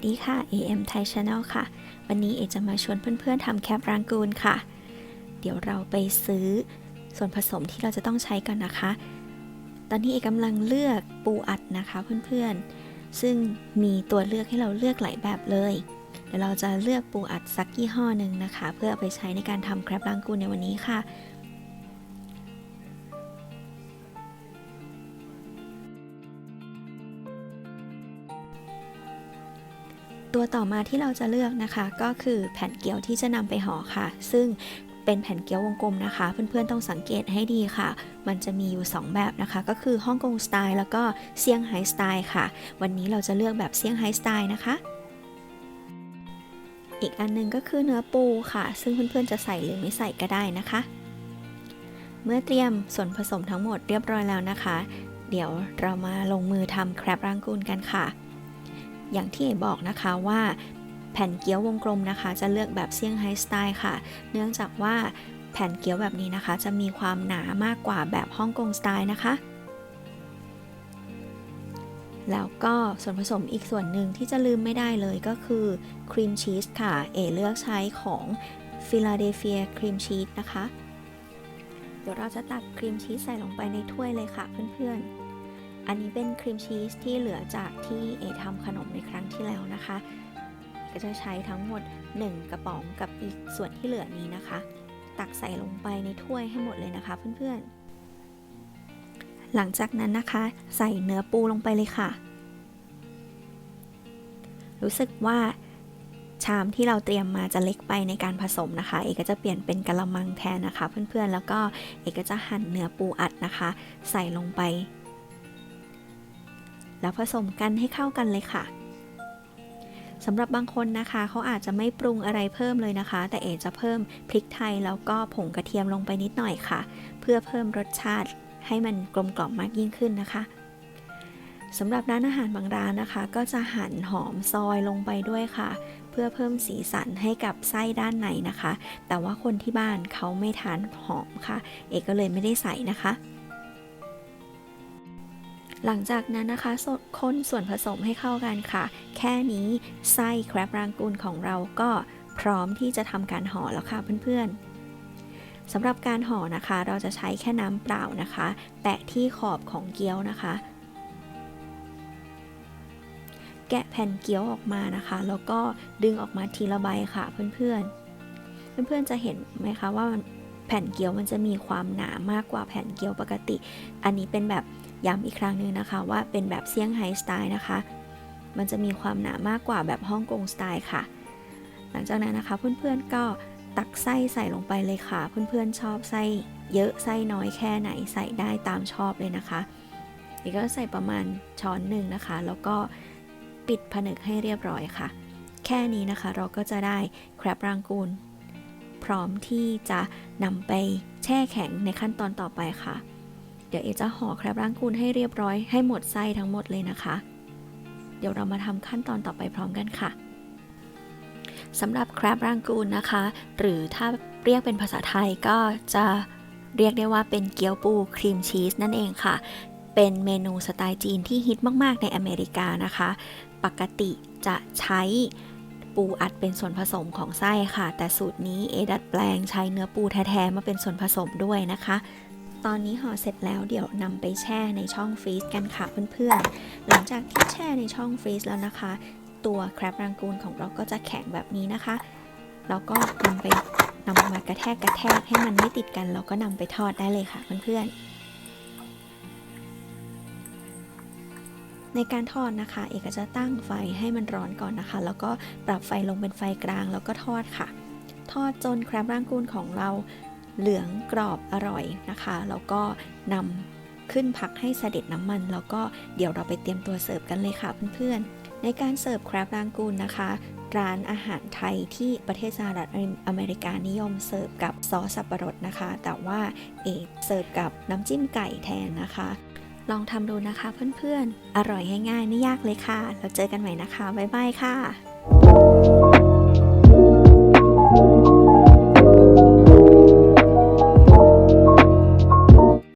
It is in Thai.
วัสดีค่ะ AM Thai Channel ค่ะ วันนี้เอจะมาชวนเพื่อนๆทำแคปรางกูนค่ะ เดี๋ยวเราไปซื้อส่วนผสมที่เราจะต้องใช้กันนะคะ ตอนนี้เอกำลังเลือกปูอัดนะคะเพื่อนๆ ซึ่งมีตัวเลือกให้เราเลือกหลายแบบเลย เดี๋ยวเราจะเลือกปูอัดสักยี่ห้อหนึ่งนะคะ เพื่อเอาไปใช้ในการทำแครปรางกูนในวันนี้ค่ะ ตัวต่อมาที่เราจะเลือกนะคะ ก็คือแผ่นเกี๊ยวที่จะนำไปห่อค่ะ ซึ่งเป็นแผ่นเกี๊ยววงกลมนะคะ เพื่อนๆต้องสังเกตให้ดีค่ะ มันจะมีอยู่ 2 แบบนะคะ ก็คือฮ่องกงสไตล์แล้วก็เซี่ยงไฮ้สไตล์ค่ะ วันนี้เราจะเลือกแบบเซี่ยงไฮ้สไตล์นะคะอีกอันหนึงก็คือเนื้อปูค่ะ ซึ่งเพื่อนๆจะใส่หรือไม่ใส่ก็ได้นะคะ เมื่อเตรียมส่วนผสมทั้งหมดเรียบร้อยแล้วนะคะ เดี๋ยวเรามาลงมือทำแครปรางกูนกันค่ะ อย่างที่เอ๋บอกนะคะว่าแผ่นเกี๊ยววงกลมนะคะ จะเลือกแบบเซี่ยงไฮ้สไตล์ค่ะ เนื่องจากว่าแผ่นเกี๊ยวแบบนี้นะคะ จะมีความหนามากกว่าแบบฮ่องกงสไตล์นะคะ แล้วก็ส่วนผสมอีกส่วนหนึ่งที่จะลืมไม่ได้เลยก็คือครีมชีสค่ะ เอเลือกใช้ของฟิลาเดลเฟียครีมชีสนะคะ เดี๋ยวเราจะตักครีมชีสใส่ลงไปในถ้วยเลยค่ะเพื่อนๆ อันนี้เป็นครีมชีสที่เหลือจากที่เอทำขนมในครั้งที่แล้วนะคะ ก็จะใช้ทั้งหมด 1 กระป๋องกับอีกส่วนที่เหลือนี้นะคะ ตักใส่ลงไปในถ้วยให้หมดเลยนะคะเพื่อนๆ หลังจากนั้นนะคะ ใส่เนื้อปูลงไปเลยค่ะ รู้สึกว่าชามที่เราเตรียมมาจะเล็กไปในการผสมนะคะ เอกก็จะเปลี่ยนเป็นกะละมังแทนนะคะ เพื่อนๆ แล้วก็เอกก็จะหั่นเนื้อปูอัดนะคะ ใส่ลงไป แล้วผสมกันให้เข้ากันเลยค่ะสำหรับบางคนนะคะเขาอาจจะไม่ปรุงอะไรเพิ่มเลยนะคะ แต่เอจะเพิ่มพริกไทยแล้วก็ผงกระเทียมลงไปนิดหน่อยค่ะ เพื่อเพิ่มรสชาติให้มันกลมกล่อมมากยิ่งขึ้นนะคะสำหรับร้านอาหารบางร้านนะคะ ก็จะหั่นหอมซอยลงไปด้วยค่ะ เพื่อเพิ่มสีสันให้กับไส้ด้านในนะคะ แต่ว่าคนที่บ้านเขาไม่ทานหอมค่ะ เอกก็เลยไม่ได้ใส่นะคะ หลังจากนั้นนะคะคนส่วนผสมให้เข้ากันค่ะ แค่นี้ไส้แครปรางกูนของเราก็พร้อมที่จะทำการห่อแล้วค่ะเพื่อนๆสำหรับการห่อนะคะ เราจะใช้แค่น้ำเปล่านะคะแตะที่ขอบของเกี๊ยวนะคะ แกะแผ่นเกี๊ยวออกมานะคะ แล้วก็ดึงออกมาทีละใบค่ะเพื่อนๆ เพื่อนๆจะเห็นไหมคะว่าแผ่นเกี๊ยวมันจะมีความหนามากกว่าแผ่นเกี๊ยวปกติ อันนี้เป็นแบบ ย้ำอีกครั้งหนึ่งนะคะว่าเป็นแบบเซี่ยงไฮ้สไตล์นะคะ มันจะมีความหนามากกว่าแบบฮ่องกงสไตล์ค่ะ หลังจากนั้นนะคะเพื่อนๆก็ตักไส้ใส่ลงไปเลยค่ะ เพื่อนๆชอบไส้เยอะไส้น้อยแค่ไหนใส่ได้ตามชอบเลยนะคะอีกก็ใส่ประมาณช้อนหนึ่งนะคะ แล้วก็ปิดผนึกให้เรียบร้อยค่ะ แค่นี้นะคะเราก็จะได้แครปรางกูนพร้อมที่จะนำไปแช่แข็งในขั้นตอนต่อไปค่ะ เดี๋ยวเอจะห่อแครปร่างกูนให้เรียบร้อยให้หมดไส้ทั้งหมดเลยนะคะ เดี๋ยวเรามาทำขั้นตอนต่อไปพร้อมกันค่ะสำหรับแครปร่างกูนนะคะ หรือถ้าเรียกเป็นภาษาไทยก็จะเรียกได้ว่าเป็นเกี๊ยวปูครีมชีสนั่นเองค่ะ เป็นเมนูสไตล์จีนที่ฮิตมาก ๆ ในอเมริกานะคะ ปกติจะใช้ปูอัดเป็นส่วนผสมของไส้ค่ะ แต่สูตรนี้เอดัดแปลงใช้เนื้อปูแท้ ๆ มาเป็นส่วนผสมด้วยนะคะ ตอนนี้ห่อเสร็จแล้วเดี๋ยวนำไปแช่ในช่องฟรีซกันค่ะเพื่อนๆ หลังจากที่แช่ในช่องฟรีซแล้วนะคะ ตัวแครปรังกูนของเราก็จะแข็งแบบนี้นะคะเราก็นำไปนำมากระแทกกระแทกให้มันไม่ติดกันเราก็นำไปทอดได้เลยค่ะเพื่อนๆในการทอดนะคะ เอกจะตั้งไฟให้มันร้อนก่อนนะคะ แล้วก็ปรับไฟลงเป็นไฟกลางแล้วก็ทอดค่ะ ทอดจนแครปรังกูนของเรา เหลืองกรอบอร่อยนะคะ แล้วก็นำขึ้นพักให้เสด็จน้ำมัน แล้วก็เดี๋ยวเราไปเตรียมตัวเสิร์ฟกันเลยค่ะเพื่อนๆ ในการเสิร์ฟแครปรางกูนนะคะ ร้านอาหารไทยที่ประเทศสหรัฐอเมริกานิยมเสิร์ฟกับซอสสับปะรดนะคะ แต่ว่าเอกเสิร์ฟกับน้ำจิ้มไก่แทนนะคะลองทำดูนะคะเพื่อนๆ อร่อยง่ายๆ ไม่ยากเลยค่ะแล้วเจอกันใหม่นะคะ บ๊ายบายค่ะ